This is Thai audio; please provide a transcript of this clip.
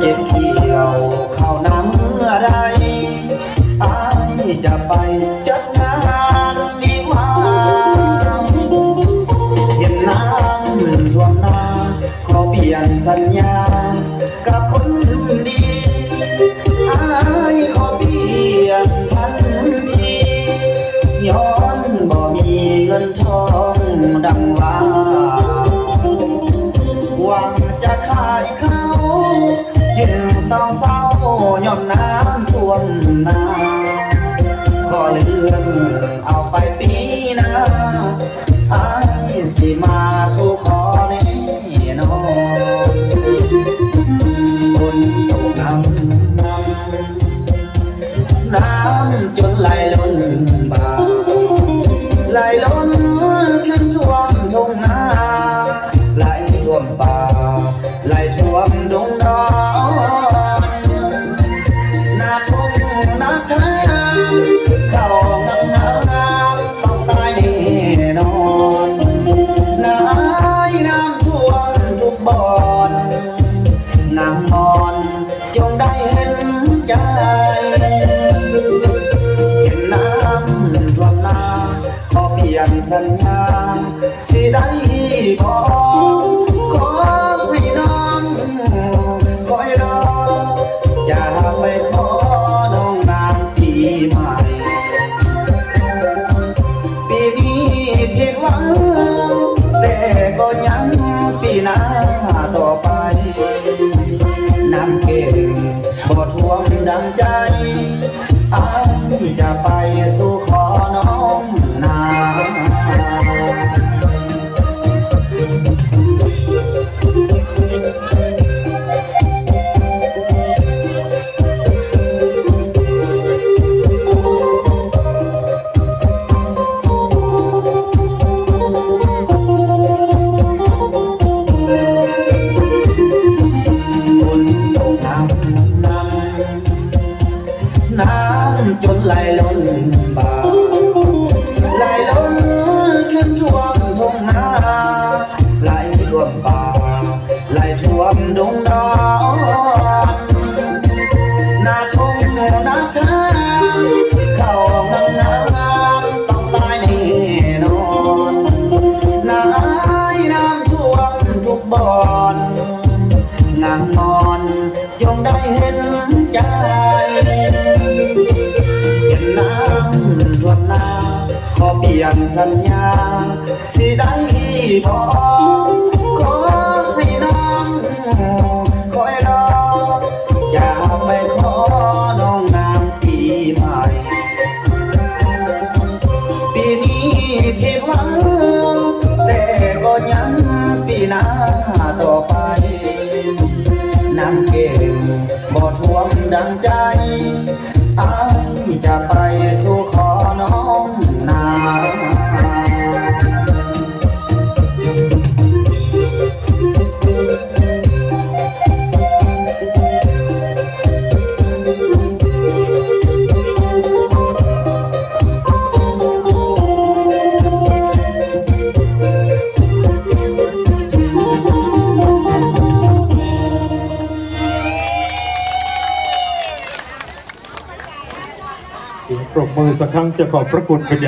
เก็บเกี่ยวเข้าวน้ำเมื่อไรอายจะไปจัดงานวิวาเห็นน้ำท่วมนาขอเปลี่ยนสัญญา กับคนดีอายขอเปลี่ยนทันทีย้อนบ่มีเงินทองดัง สัญญา สิได้พอขอพี่น้องคอยรอจะไปขอน้องนางปีใหม่ ปีนี้ผิดหวังแต่ก็ยังปีหน้า น้ำจนไหลล้นบ่าไหลล้นขึ้นท่วม สัญญา สิได้พอขอให้น้องคอยรอจะไปขอน้องนางปีใหม่ ปีนี้ผิดหวังแต่ก็ยังปีหน้าต่อไปน้ำเก่งบ่ท่วมดังใจ สียงปรบมือสักครั้งจะขอบพระคุณเป็นอย่าง